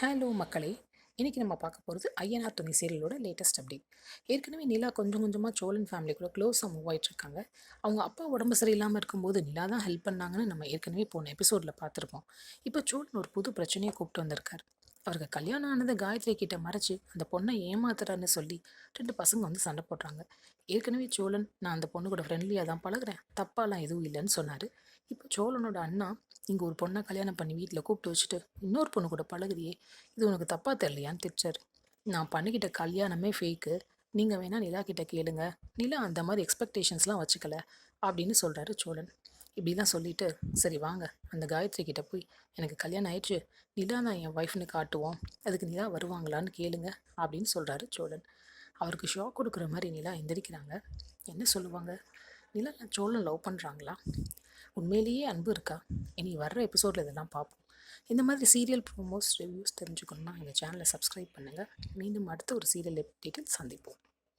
Hello மக்களே. இன்றைக்கி நம்ம பார்க்க போகிறது ஐஎன்ஆர் துணை சீரியலோட லேட்டஸ்ட் அப்டேட் ஏற்கனவே நிலா கொஞ்சம் கொஞ்சமாக சோழன் ஃபேமிலி கூட க்ளோஸாக மூவ் ஆகிட்டுருக்காங்க அவங்க அப்பா உடம்பு சரியில்லாமல் இருக்கும்போது நிலா தான் ஹெல்ப் பண்ணாங்கன்னு நம்ம ஏற்கனவே போன எபிசோடில் பார்த்துருப்போம். இப்போ சோழன் ஒரு புது பிரச்சனையை கூப்பிட்டு வந்திருக்காரு. அவருக்கு கல்யாணம் ஆனது காயத்ரி கிட்ட மறைச்சு அந்த பொண்ணை ஏமாத்துறான்னு சொல்லி ரெண்டு பசங்க வந்து சண்டை போடுறாங்க. ஏற்கனவே சோழன் நான் அந்த பொண்ணு கூட ஃப்ரெண்ட்லியாக தான் பழகுறேன். தப்பாலாம் எதுவும் இல்லைன்னு சொன்னார். இப்போ சோழனோட அண்ணா இங்கே ஒரு பொண்ணை கல்யாணம் பண்ணி வீட்டில் கூப்பிட்டு வச்சுட்டு இன்னொரு பொண்ணு கூட பழகுறியே. இது உனக்கு தப்பாக தெரியலையான்னு திட்டார் நான் பண்ணிக்கிட்ட கல்யாணமே ஃபேக்கு நீங்கள் வேணால் நிலா கிட்ட கேளுங்க. நிலா அந்த மாதிரி எக்ஸ்பெக்டேஷன்ஸ்லாம் வச்சுக்கல அப்படின்னு சொல்கிறாரு சோழன். இப்படிலாம் சொல்லிட்டு சரி வாங்க அந்த காயத்ரி கிட்ட போய் எனக்கு கல்யாணம் ஆயிடுச்சு. நிலா தான் என் ஒய்ஃப்னு காட்டுவோம். அதுக்கு நிலா வருவாங்களான்னு கேளுங்க அப்படின்னு சொல்கிறாரு சோழன். அவருக்கு ஷாக் கொடுக்குற மாதிரி நிலா எந்திரிக்கிறாங்க. என்ன சொல்லுவாங்க? நிலா சோழன் லவ் பண்ணுறாங்களா உண்மையிலேயே அன்பு இருக்கா? இனி வர்ற எபிசோடில் இதெல்லாம் பார்ப்போம். இந்த மாதிரி சீரியல் ப்ரோமோஸ் ரிவ்யூஸ் தெரிஞ்சுக்கணுன்னா எங்கள் சேனலை சப்ஸ்கிரைப் பண்ணுங்கள் மீண்டும் அடுத்த ஒரு சீரியல் டீட்டெயில் சந்திப்போம்.